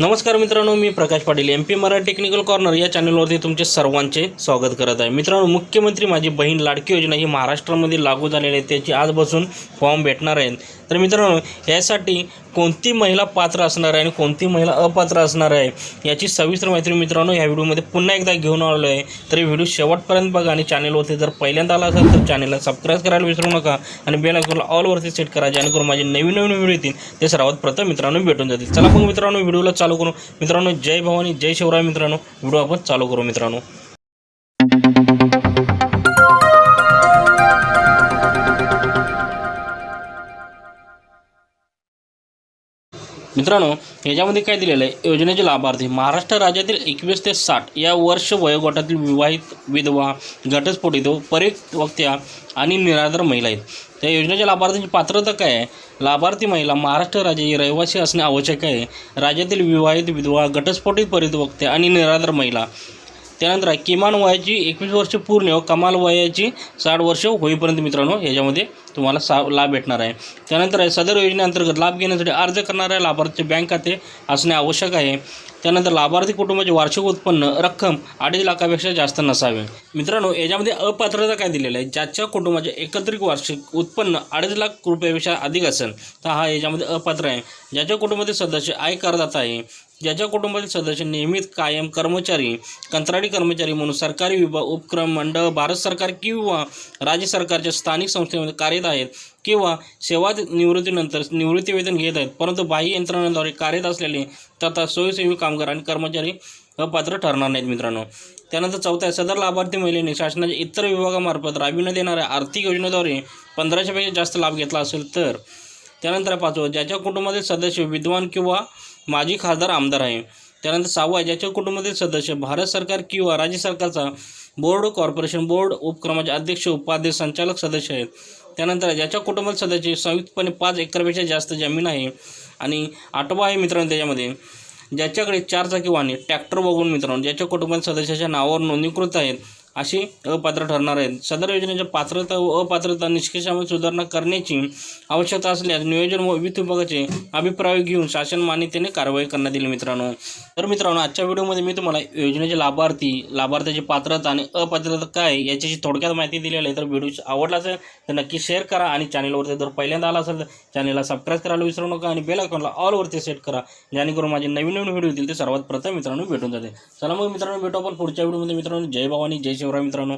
नमस्कार मित्रांनो मी Prakash Patil M P Marathi technical corner या चॅनलवरती तुमचे सर्वांचे स्वागत करत आहे. मित्रांनो मुख्यमंत्री माझी बहीण लाडकी योजना ही महाराष्ट्रामध्ये लागू झालेली आहे. त्याची आजपासून फॉर्म भेटणार आहेत तर मित्रांनो यासाठी कोणती महिला पात्र असणार आहे आणि कोणती महिला अपात्र असणार आहे याची सविस्तर माहिती मित्रांनो या व्हिडिओमध्ये पुन्हा एकदा घेऊन आलो आहे. तर व्हिडिओ शेवटपर्यंत बघा आणि चॅनलवरती जर पहिल्यांदा आला असेल तर चॅनलला सबस्क्राईब करायला विसरू नका आणि बेल आयकॉनला ऑलवरती सेट करा जेणेकरून माझे नवीन नवीन व्हिडिओ येतील. ते सर्वात प्रथम मित्रांनो भेटून जातील. चला मग मित्रांनो व्हिडिओला चालू चालू करू मित्रांनो जय भवानी जय शिवराय मित्रांनो. व्हिडिओ आपण चालू करू मित्रांनो. मित्रांनो याच्यामध्ये काय दिलेलं आहे? योजनेचे लाभार्थी महाराष्ट्र राज्यातील एकवीस ते साठ या वर्ष वयोगटातील विवाहित विधवा घटस्फोटित परिवक्त्या आणि निराधार महिला आहेत. त्या योजनेच्या लाभार्थ्यांची पात्रता काय आहे? लाभार्थी महिला महाराष्ट्र राज्याची रहिवासी असणे आवश्यक आहे. राज्यातील विवाहित विधवा घटस्फोटित परिवक्त्या आणि निराधार महिला. त्यानंतर किमान वयाची एकवीस वर्ष पूर्ण व कमाल वयाची साठ वर्ष होईपर्यंत मित्रांनो याच्यामध्ये तुम्हाला सा लाभ भेटणार आहे. त्यानंतर आहे सदर योजनेअंतर्गत लाभ घेण्यासाठी अर्ज करणाऱ्या लाभार्थीचे बँक खाते असणे आवश्यक आहे. त्यानंतर लाभार्थी कुटुंबाचे वार्षिक उत्पन्न रक्कम अडीच लाखापेक्षा जास्त नसावे. मित्रांनो याच्यामध्ये अपात्रता काय दिलेलं आहे? ज्याच्या कुटुंबाचे एकत्रित वार्षिक उत्पन्न अडीच लाख रुपयापेक्षा अधिक असेल तर हा याच्यामध्ये अपात्र आहे. ज्याच्या कुटुंबातील सदस्य आयकरदाता आहे ज्याच्या कुटुंबातील सदस्य नियमित कायम कर्मचारी कंत्राटी कर्मचारी म्हणून सरकारी विभाग उपक्रम मंडळ भारत सरकार किंवा राज्य सरकारच्या स्थानिक संस्थेमध्ये कार्यरत आहेत किंवा सेवा निवृत्तीनंतर निवृत्तीवेतन घेत आहेत. परंतु बाह्य यंत्रणांद्वारे कार्यरत असलेले तथा स्वयंसेवी कामगार आणि कर्मचारी अपात्र ठरणार नाहीत मित्रांनो. त्यानंतर चौथा आहे सदर लाभार्थी महिलेने शासनाच्या इतर विभागामार्फत राबविण्यात येणाऱ्या आर्थिक योजनेद्वारे पंधराशेपेक्षा जास्त लाभ घेतला असेल तर. त्यानंतर पाचवं ज्याच्या कुटुंबातील सदस्य विद्वान किंवा माजी खासदार आमदार आहे. त्यानंतर सहावा ज्याच्या कुटुंबातील सदस्य भारत सरकार किंवा राज्य सरकारचा बोर्ड कॉर्पोरेशन बोर्ड उपक्रमाचे अध्यक्ष उपाध्यक्ष संचालक सदस्य आहेत. त्यानंतर ज्याच्या कुटुंबातील सदस्य संयुक्तपणे पाच एकरपेक्षा जास्त जमीन आहे आणि आठवा आहे मित्रांनो त्याच्यामध्ये. ज्याच्याकडे चार चाकी वाहने ट्रॅक्टर बघून मित्रांनो ज्याच्या कुटुंबातील सदस्याच्या नावावर नोंदणीकृत आहेत. अशी अपात्र ठरणार आहेत. सदर योजनेच्या पात्रता व अपात्रता निष्कर्षामध्ये सुधारणा करण्याची आवश्यकता असल्यास नियोजन व वित्त विभागाचे अभिप्राय घेऊन शासन मान्यतेने कारवाई करण्यात येईल मित्रांनो. तर मित्रांनो आजच्या व्हिडिओमध्ये मी तुम्हाला योजनेचे लाभार्थी लाभार्थ्याची पात्रता आणि अपात्रता काय याच्याशी थोडक्यात माहिती दिलेली आहे. तर व्हिडिओ आवडला असेल तर नक्की शेअर करा आणि चॅनलवरती जर पहिल्यांदा आला असेल तर चॅनलला सबस्क्राईब करायला विसरू नका आणि बेल आयकॉनला ऑलवरती सेट करा. जेणेकरून माझे नवीन नवीन व्हिडिओ येतील ते सर्वात प्रथम मित्रांनो भेटून जाते चला मग मित्रांनो भेटू आपण पुढच्या व्हिडिओमध्ये. मित्रांनो जय भवानी जय शिवराय मित्रांनो.